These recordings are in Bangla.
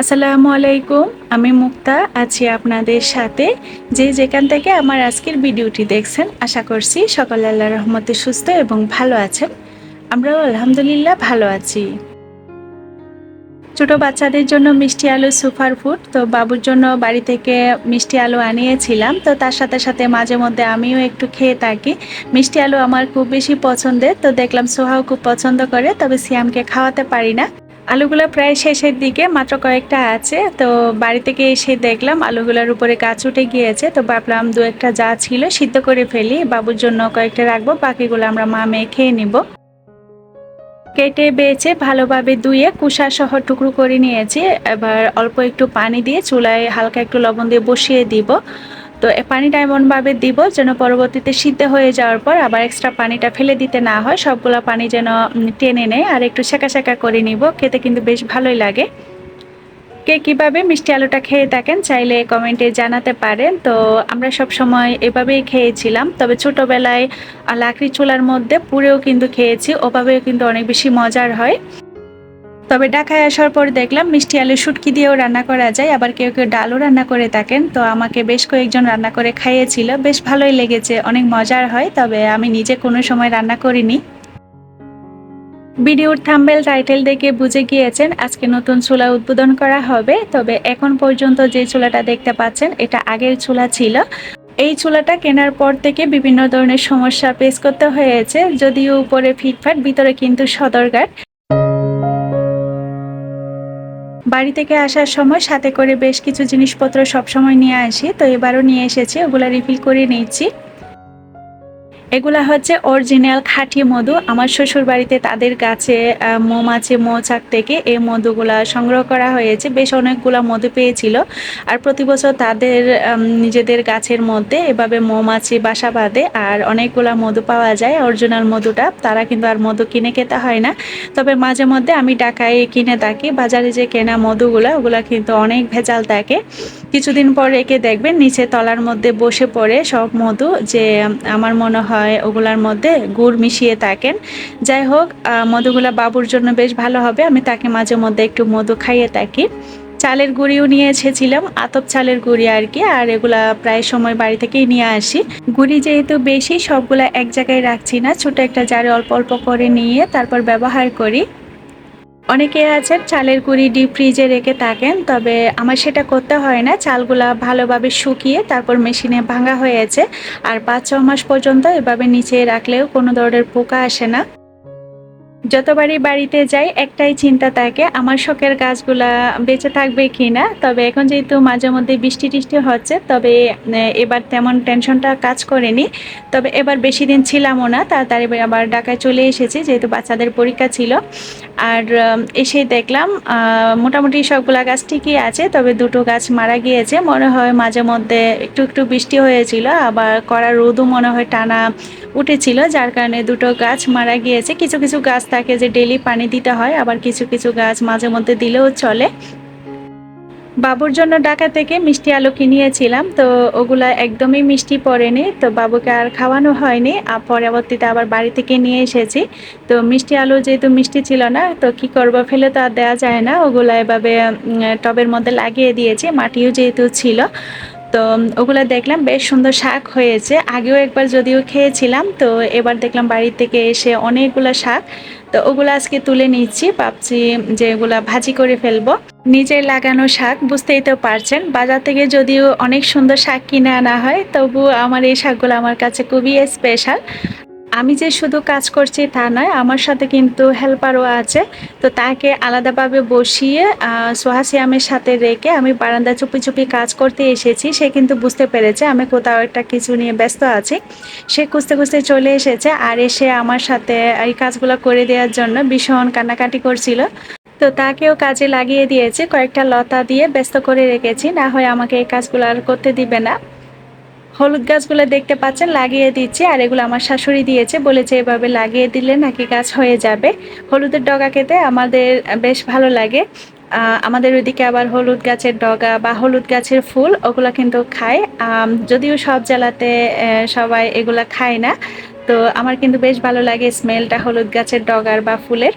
আসসালামু আলাইকুম, আমি মুক্তা, আছি আপনাদের সাথে। যে যেখান থেকে আমার আজকের ভিডিওটি দেখছেন, আশা করছি সকল আল্লাহ রহমতে সুস্থ এবং ভালো আছেন। আমরাও আলহামদুলিল্লাহ ভালো আছি। ছোট বাচ্চাদের জন্য মিষ্টি আলু সুপার ফুড, তো বাবুর জন্য বাড়ি থেকে মিষ্টি আলু আনিয়েছিলাম, তো তার সাথে সাথে মাঝে মধ্যে আমিও একটু খেয়ে থাকি। মিষ্টি আলু আমার খুব বেশি পছন্দের, তো দেখলাম সোহাও খুব পছন্দ করে, তবে সিয়ামকে খাওয়াতে পারি না। আলুগুলো প্রায় শেষের দিকে, মাত্র কয়েকটা আছে। তো বাড়ি থেকে এসে দেখলাম আলুগুলোর উপরে গাছ উঠে গিয়েছে। তো ভাবলাম দু একটা যা ছিল সিদ্ধ করে ফেলি। বাবুর জন্য কয়েকটা রাখব, বাকিগুলো আমরা মা মেয়ে খেয়ে নিব। কেটে বেছে ভালোভাবে ধুয়ে কুসা সহ টুকরো করে নিয়েছি। এবার অল্প একটু পানি দিয়ে চুলায় হালকা একটু লবণ দিয়ে বসিয়ে দিব। তো পানিটা এমনভাবে দিব, যেন পরবর্তীতে সিদ্ধ হয়ে যাওয়ার পর আবার এক্সট্রা পানিটা ফেলে দিতে না হয়, সবগুলো পানি যেন টেনে নেয়। আর একটু শেখা শেখা করে নিব, খেতে কিন্তু বেশ ভালোই লাগে। কে কীভাবে মিষ্টি আলুটা খেয়ে থাকেন চাইলে কমেন্টে জানাতে পারেন। তো আমরা সব সময় এভাবেই খেয়েছিলাম, তবে ছোটোবেলায় লাকড়ি চুলার মধ্যে পুরেও কিন্তু খেয়েছি, ওভাবেও কিন্তু অনেক বেশি মজার হয়। তবে ঢাকায় আসার পর দেখলাম মিষ্টি আলু শুটকি দিয়েও রান্না করা যায়, আবার কেউ কেউ ডালও রান্না করে থাকেন। তো আমাকে বেশ কয়েকজন রান্না করে খাইয়েছিল, বেশ ভালোই লেগেছে, অনেক মজার হয়, তবে আমি নিজে কোনো সময় রান্না করিনি। ভিডিওর থাম্বেল টাইটেল দেখে বুঝে গিয়েছেন, আজকে নতুন চুলা উদ্বোধন করা হবে, তবে এখন পর্যন্ত যে চুলাটা দেখতে পাচ্ছেন, এটা আগের চুলা ছিল। এই চুলাটা কেনার পর থেকে বিভিন্ন ধরনের সমস্যা ফেস করতে হয়েছে, যদিও উপরে ফিটফাট, ভিতরে কিন্তু সদরঘাট। বাড়ি থেকে আসার সময় সাথে করে বেশ কিছু জিনিসপত্র সবসময় নিয়ে আসি, তো এবারও নিয়ে এসেছি, ওগুলো রিফিল করে নিচ্ছি এগুলা হচ্ছে অরিজিনাল খাঁটি মধু। আমার শ্বশুর বাড়িতে তাদের গাছে মৌমাছি মৌচাক থেকে এই মধুগুলা সংগ্রহ করা হয়েছে। বেশ অনেকগুলা মধু পেয়েছিল। আর প্রতি বছর তাদের নিজেদের গাছের মধ্যে এভাবে মৌমাছি বাসা বাঁধে আর অনেকগুলা মধু পাওয়া যায়। অরিজিনাল মধুটা তারা কিন্তু আর মধু কিনে খেতে হয় না। তবে মাঝে মধ্যে আমি টাকায় কিনে থাকি। বাজারে যে কেনা মধুগুলা, ওগুলা কিন্তু অনেক ভেজাল থাকে। কিছুদিন পর রেখে দেখবেন, নিচে তলার মধ্যে বসে পড়ে সব মধু যে, আমার মনে হয় হয় ওগুলার মধ্যে গুড় মিশিয়ে থাকেন। যাই হোক মধুগুলা বাবুর জন্য বেশ ভালো হবে। আমি তাকে মাঝে মধ্যে একটু মধু খাইয়ে থাকি। চালের গুঁড়িও নিয়ে এসেছিলাম, আতপ চালের গুঁড়ি আর কি, আর এগুলা প্রায় সময় বাড়ি থেকেই নিয়ে আসি। গুঁড়ি যেহেতু বেশি, সবগুলা এক জায়গায় রাখছি না, ছোট একটা জারে অল্প অল্প করে নিয়ে তারপর ব্যবহার করি। অনেকে আছেন চালের গুঁড়ি ডিপ ফ্রিজে রেখে থাকেন, তবে আমার সেটা করতে হয় না। চালগুলা ভালোভাবে শুকিয়ে তারপর মেশিনে ভাঙা হয়েছে। আর পাঁচ ছ মাস পর্যন্ত এভাবে নিচে রাখলেও কোনো ধরনের পোকা আসে না। যতবারই বাড়িতে যাই, একটাই চিন্তা থাকে, আমার শখের গাছগুলা বেঁচে থাকবে কি না তবে এখন যেহেতু মাঝে মধ্যে বৃষ্টি টিষ্টি হচ্ছে, তবে এবার তেমন টেনশনটা কাজ করেনি। তবে এবার বেশি দিন ছিলামও না, তাড়াতাড়ি আবার ঢাকায় চলে এসেছি, যেহেতু বাচ্চাদের পরীক্ষা ছিল। আর এসে দেখলাম মোটামুটি সবগুলা গাছ ঠিকই আছে, তবে দুটো গাছ মারা গিয়েছে। মনে হয় মাঝে মধ্যে একটু একটু বৃষ্টি হয়েছিল, আবার কড়া রোদও মনে হয় টানা উঠেছিল, যার কারণে দুটো গাছ মারা গিয়েছে। কিছু কিছু গাছ থাকে যে ডেলি পানি দিতে হয়, আবার কিছু কিছু গাছ মাঝে মধ্যে দিলেও চলে। বাবুর জন্য ঢাকা থেকে মিষ্টি আলু কিনিয়েছিলাম, তো ওগুলা একদমই মিষ্টি পড়েনি, তো বাবুকে আর খাওয়ানো হয়নি। আর পরবর্তীতে আবার বাড়ি থেকে নিয়ে এসেছি। তো মিষ্টি আলু যেহেতু মিষ্টি ছিল না, তো কি করব ফেলে তো আর দেওয়া যায় না। ওগুলা এভাবে টবের মধ্যে লাগিয়ে দিয়েছি, মাটিও যেহেতু ছিল। তো ওগুলো দেখলাম, বেশ সুন্দর শাক হয়েছে। আগেও একবার যদিও খেয়েছিলাম, তো এবার দেখলাম বাড়ি থেকে এসে অনেকগুলো শাক। তো ওগুলো আজকে তুলে নিচ্ছি, ভাবছি যে এগুলা ভাজি করে ফেলব। নিজের লাগানো শাক, বুঝতেই তো পারছেন। বাজার থেকে যদিও অনেক সুন্দর শাক কিনে আনা হয় তবু আমার এই শাকগুলো আমার কাছে খুবই স্পেশাল আমি যে শুধু কাজ করছি তা নয়, আমার সাথে কিন্তু হেল্পারও আছে। তো তাকে আলাদাভাবে বসিয়ে সোহাসিয়ামের সাথে রেখে আমি বারান্দা চুপি চুপি কাজ করতে এসেছি। সে কিন্তু বুঝতে পেরেছে আমি কোথাও একটা কিছু নিয়ে ব্যস্ত আছি। সে খুঁজতে খুঁজতে চলে এসেছে আর এসে আমার সাথে এই কাজগুলো করে দেওয়ার জন্য ভীষণ কান্নাকাটি করছিল। তো তাকেও কাজে লাগিয়ে দিয়েছে, কয়েকটা লতা দিয়ে ব্যস্ত করে রেখেছি। না হয় আমাকে এই কাজগুলো আর করতে দিবে না। হলুদ গাছগুলো দেখতে পাচ্ছেন, লাগিয়ে দিচ্ছি। আর এগুলো আমার শাশুড়ি দিয়েছে, বলেছে এভাবে লাগিয়ে দিলে নাকি গাছ হয়ে যাবে। হলুদের ডগা খেতে আমাদের বেশ ভালো লাগে। আমাদের ওইদিকে আবার হলুদ গাছের ডগা বা হলুদ গাছের ফুল, ওগুলো কিন্তু খায়। যদিও সব জেলাতে সবাই এগুলা খায় না। তো আমার কিন্তু বেশ ভালো লাগে স্মেলটা হলুদ গাছের ডগার বা ফুলের।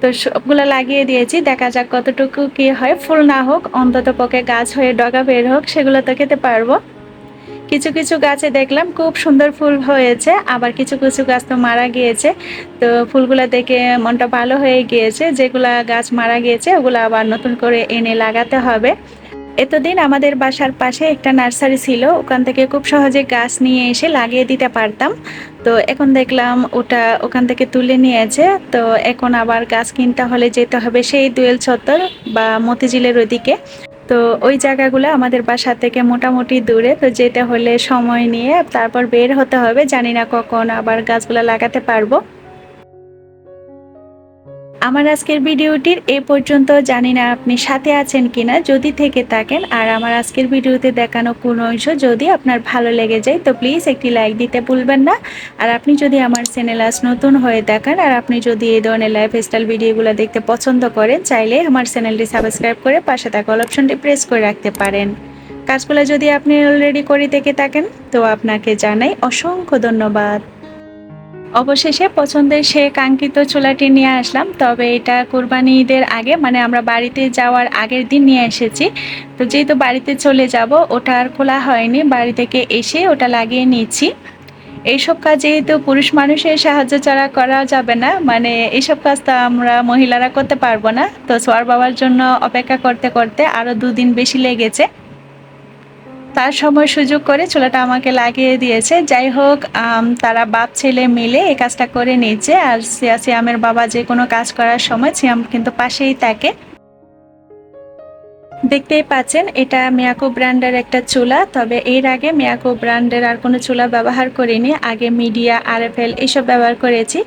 তো সবগুলো লাগিয়ে দিয়েছি, দেখা যাক কতটুকু কি হয়। ফুল না হোক অন্তত পক্ষে গাছ হয়ে ডগা বের হোক, সেগুলো তো খেতে পারব। কিছু কিছু গাছে দেখলাম খুব সুন্দর ফুল হয়েছে, আবার কিছু কিছু গাছ তো মারা গিয়েছে। তো ফুলগুলো দেখে মনটা ভালো হয়ে গিয়েছে, যেগুলা গাছ মারা গিয়েছে ওগুলো আবার নতুন করে এনে লাগাতে হবে। এতদিন আমাদের বাসার পাশে একটা নার্সারি ছিল, ওখান থেকে খুব সহজে গাছ নিয়ে এসে লাগিয়ে দিতে পারতাম। তো এখন দেখলাম ওটা ওখান থেকে তুলে নিয়েছে, তো এখন আবার গাছ কিনতে হলে যেতে হবে সেই দুয়েল চত্বর বা মতিঝিলের ওইদিকে তো ওই জায়গাগুলো আমাদের বাসা থেকে মোটামুটি দূরে, তো যেতে হলে সময় নিয়ে তারপর বের হতে হবে। জানি না কখন আবার গাছগুলো লাগাতে পারব। আমার আজকের ভিডিওটির এ পর্যন্ত। জানি না আপনি সাথে আছেন কিনা, যদি থেকে থাকেন। আর আমার আজকের ভিডিওতে দেখানো কোনো অংশ যদি আপনার ভালো লেগে যায়, তো প্লিজ একটি লাইক দিতে ভুলবেন না। আর আপনি যদি আমার চ্যানেল আজ নতুন হয়ে দেখেন আর আপনি যদি এই ধরনের লাইফস্টাইল ভিডিওগুলো দেখতে পছন্দ করেন, চাইলে আমার চ্যানেলটি সাবস্ক্রাইব করে পাশে থাকা অল অপশনটি প্রেস করে রাখতে পারেন। কাজগুলো যদি আপনি অলরেডি করে থেকে থাকেন, তো আপনাকে জানাই অসংখ্য ধন্যবাদ। অবশেষে পছন্দের সে কাঙ্ক্ষিত চুলাটি নিয়ে আসলাম। তবে এটা কোরবানি ঈদের আগে মানে আমরা বাড়িতে যাওয়ার আগের দিন নিয়ে এসেছি। তো যেহেতু বাড়িতে চলে যাব, ওটা আর খোলা হয়নি। বাড়ি থেকে এসে ওটা লাগিয়ে নিয়েছি। এইসব কাজ যেহেতু পুরুষ মানুষের সাহায্য ছাড়া করা যাবে না মানে এইসব কাজ তো আমরা মহিলারা করতে পারব না। তো সোয়ার বাবার জন্য অপেক্ষা করতে করতে আরও দুদিন বেশি লেগেছে। তার সময় সুযোগ করে চুলাটা আমাকে লাগিয়ে দিয়েছে। যাই হোক তারা বাপ ছেলে মিলে এই কাজটা করে নিয়েছে আর সিয়া সিয়ামের বাবা যে কোনো কাজ করার সময় সিয়াম কিন্তু পাশেই থাকে। দেখতেই পাচ্ছেন, এটা মিয়াকো ব্র্যান্ডের একটা চুলা, তবে এর আগে মিয়াকো ব্র্যান্ডের আর কোনো চুলা ব্যবহার করিনি। আগে মিডিয়া আর এফ এল এইসব ব্যবহার করেছি।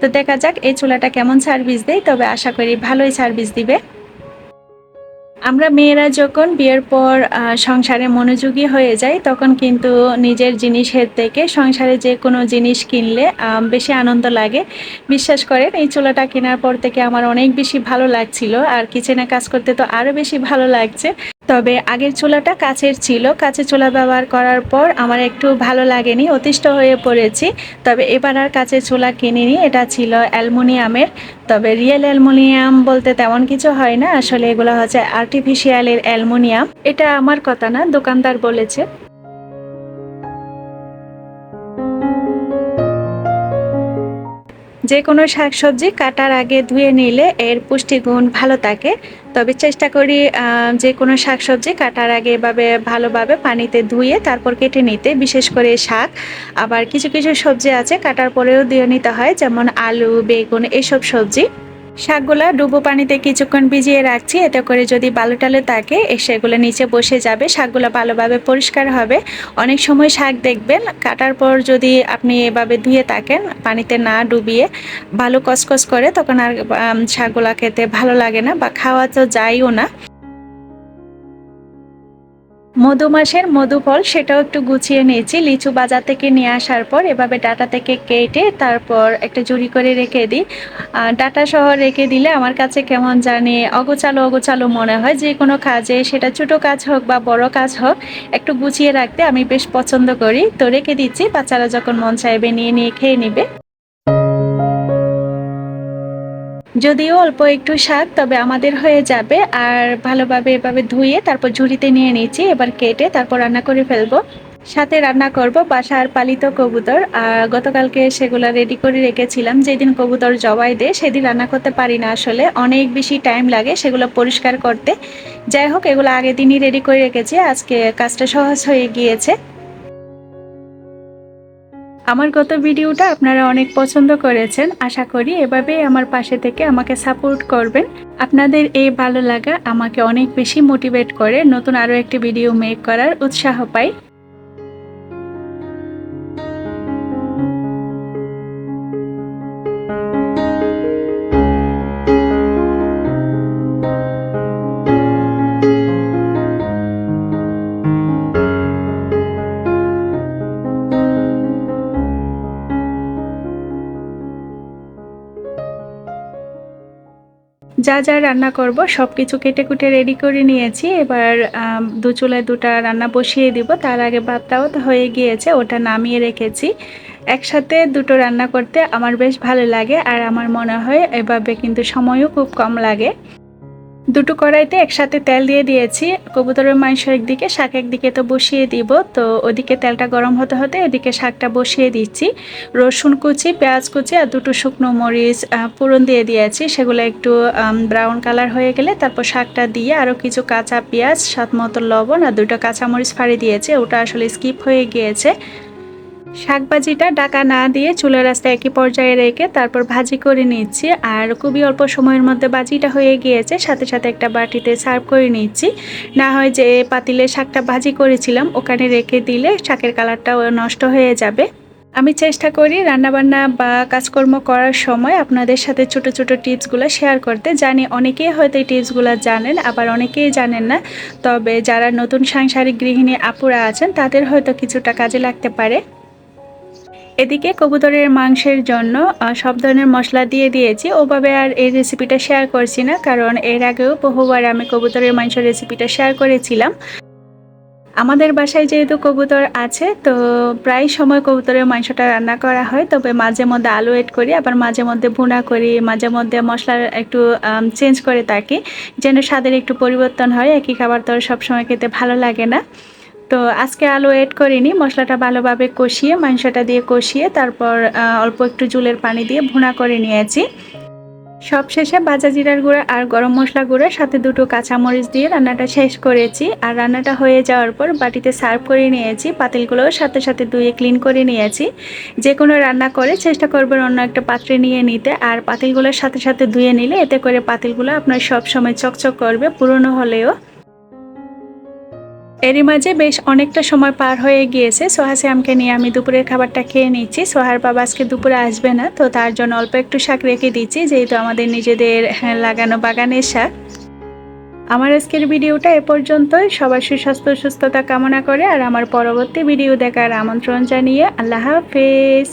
তো দেখা যাক এই চুলাটা কেমন সার্ভিস দেয়, তবে আশা করি ভালোই সার্ভিস দিবে। আমরা মেয়েরা যখন বিয়ের পর সংসারে মনোযোগী হয়ে যাই, তখন কিন্তু নিজের জিনিসের থেকে সংসারে যে কোনো জিনিস কিনলে বেশি আনন্দ লাগে। বিশ্বাস করেন, এই চুলাটা কেনার পর থেকে আমার অনেক বেশি ভালো লাগছিল। আর কিচেনে কাজ করতে তো আরও বেশি ভালো লাগছে। তবে আগের চুলাটা কাছের ছিল। কাছে চুলা ব্যবহার করার পর আমার একটু ভালো লাগেনি, অতিষ্ঠ হয়ে পড়েছি। তবে এবার আর কাচের চুলা কিনিনি, এটা ছিল অ্যালমোনিয়ামের। তবে রিয়েল অ্যালমোনিয়াম বলতে তেমন কিছু হয় না, আসলে এগুলো হচ্ছে আর্টিফিশিয়ালের অ্যালমোনিয়াম। এটা আমার কথা না, দোকানদার বলেছে। যে কোনো শাকসবজি কাটার আগে ধুয়ে নিলে এর পুষ্টিগুণ ভালো থাকে। তবে চেষ্টা করি যে কোনো শাকসবজি কাটার আগে এভাবে ভালোভাবে পানিতে ধুয়ে তারপর কেটে নিতে, বিশেষ করে শাক। আবার কিছু কিছু সবজি আছে কাটার পরেও ধুয়ে নিতে হয়, যেমন আলু, বেগুন, এসব সবজি। শাকগুলা ডুবো পানিতে কিছুক্ষণ ভিজিয়ে রাখছি। এতে করে যদি বালু টালু থাকে সেগুলো নিচে বসে যাবে। শাকগুলো ভালোভাবে পরিষ্কার হবে। অনেক সময় শাক দেখবেন, কাটার পর যদি আপনি এভাবে ধুয়ে থাকেন, পানিতে না ডুবিয়ে ভালো কসকস করে, তখন আর শাকগুলা খেতে ভালো লাগে না বা খাওয়া তো যাইও না। মধু মাসের মধু ফল সেটাও একটু গুছিয়ে নিয়েছি। লিচু বাজার থেকে নিয়ে আসার পর এভাবে ডাটা থেকে কেটে তারপর একটা জুড়ি করে রেখে দিই। ডাটা সহ রেখে দিলে আমার কাছে কেমন জানি অগোচালো অগোচালো মনে হয়। যে কোনো কাজে সেটা ছোট কাজ হোক বা বড় কাজ হোক, একটু গুছিয়ে রাখতে আমি বেশ পছন্দ করি। তো রেখে দিচ্ছি। বাচ্চারা যখন মন চাইবে নিয়ে নিয়ে খেয়ে নিবে। যদিও অল্প একটু শাক, তবে আমাদের হয়ে যাবে। আর ভালোভাবে এভাবে ধুয়ে তারপর ঝুড়িতে নিয়ে নিচ্ছি এবার কেটে তারপর রান্না করে ফেলব। সাথে রান্না করব বাসার পালিত কবুতর। আর গতকালকে সেগুলো রেডি করে রেখেছিলাম। যেদিন কবুতর জবাই দেয়, সেদিন রান্না করতে পারি না আসলে। অনেক বেশি টাইম লাগে সেগুলো পরিষ্কার করতে। যাই হোক, এগুলো আগের দিনই রেডি করে রেখেছি। আজকে কাজটা সহজ হয়ে গিয়েছে। আমার গত ভিডিওটা আপনারা অনেক পছন্দ করেছেন। আশা করি এভাবে আমার পাশে থেকে আমাকে সাপোর্ট করবেন। আপনাদের এই ভালো লাগা আমাকে অনেক বেশি মোটিভেট করে নতুন আরও একটি ভিডিও মেক করার উৎসাহ পাই যা যা রান্না করব সব কিছু কেটে কুটে রেডি করে নিয়েছি। এবার দু চুলায় দুটা রান্না বসিয়ে দিব। তার আগে ভাতটাও তো হয়ে গিয়েছে, ওটা নামিয়ে রেখেছি। একসাথে দুটো রান্না করতে আমার বেশ ভালো লাগে, আর আমার মনে হয় এভাবে কিন্তু সময়ও খুব কম লাগে। দুটো কড়াইতে একসাথে তেল দিয়ে দিয়েছি। কবুতরের মাংস একদিকে, শাক একদিকে তো বসিয়ে দিব। তো ওদিকে তেলটা গরম হতে হতে এদিকে শাকটা বসিয়ে দিচ্ছি। রসুন কুচি, পেঁয়াজ কুচি আর দুটো শুকনো মরিচ ফোড়ন দিয়ে দিয়েছি। সেগুলো একটু ব্রাউন কালার হয়ে গেলে তারপর শাকটা দিয়ে আরও কিছু কাঁচা পেঁয়াজ স্বাদ মতো লবণ আর দুটো কাঁচামরিচ ফাড়ি দিয়েছে। ওটা আসলে স্কিপ হয়ে গিয়েছে। শাকভাজিটা ডাকা না দিয়ে চুলার রাস্তায় একই পর্যায়ে রেখে তারপর ভাজি করে নিচ্ছি। আর খুবই অল্প সময়ের মধ্যে ভাজিটা হয়ে গিয়েছে, সাথে সাথে একটা বাটিতে সার্ভ করে নিচ্ছি। না হয় যে পাতিলে শাকটা ভাজি করেছিলাম, ওখানে রেখে দিলে শাকের কালারটাও নষ্ট হয়ে যাবে। আমি চেষ্টা করি রান্নাবান্না বা কাজকর্ম করার সময় আপনাদের সাথে ছোট ছোট টিপসগুলো শেয়ার করতে। জানি অনেকেই হয়তো এই টিপসগুলো জানেন, আবার অনেকেই জানেন না। তবে যারা নতুন সাংসারিক গৃহিণী আপুরা আছেন, তাদের হয়তো কিছুটা কাজে লাগতে পারে। এদিকে কবুতরের মাংসের জন্য সব ধরনের মশলা দিয়ে দিয়েছি। ওভাবে আর এই রেসিপিটা শেয়ার করছি না, কারণ এর আগেও বহুবার আমি কবুতরের মাংসের রেসিপিটা শেয়ার করেছিলাম। আমাদের বাসায় যেহেতু কবুতর আছে, তো প্রায় সময় কবুতরের মাংসটা রান্না করা হয়। তবে মাঝে মধ্যে আলু এড করি, আবার মাঝে মধ্যে ভুনা করি, মাঝে মধ্যে মশলার একটু চেঞ্জ করে থাকি। যেন স্বাদের একটু পরিবর্তন হয়, একই খাবার তো সবসময় খেতে ভালো লাগে না। তো আজকে আলু এড করিনি, মশলাটা ভালোভাবে কষিয়ে, মাংসটা দিয়ে কষিয়ে, তারপর অল্প একটু জুলের পানি দিয়ে ভুনা করে নিয়েছি। সবশেষে বাজা জিরার গুঁড়া আর গরম মশলা গুঁড়া, সাথে দুটো কাঁচামরিচ দিয়ে রান্নাটা শেষ করেছি। আর রান্নাটা হয়ে যাওয়ার পর বাটিতে সার্ভ করে নিয়েছি পাতিলগুলোও সাথে সাথে ধুয়ে ক্লিন করে নিয়েছি। যে কোনো রান্না করে চেষ্টা করবেন অন্য একটা পাত্রে নিয়ে নিতে, আর পাতিলগুলোর সাথে সাথে ধুয়ে নিলে এতে করে পাতিলগুলো আপনার সব সময় চকচক করবে, পুরনো হলেও। এরই মাঝে বেশ অনেকটা সময় পার হয়ে গিয়েছে। সোহা শ্যামকে নিয়ে আমি দুপুরের খাবারটা খেয়ে নিচ্ছি। সোহার বাবা আজকে দুপুরে আসবে না তো তার জন্য অল্প একটু শাক রেখে দিচ্ছি যেহেতু আমাদের নিজেদের হ্যাঁ, লাগানো বাগানের শাক। আমার আজকের ভিডিওটা এ পর্যন্তই। সবার সুস্বাস্থ্য সুস্থতা কামনা করে আর আমার পরবর্তী ভিডিও দেখার আমন্ত্রণ জানিয়ে আল্লাহ হাফেজ।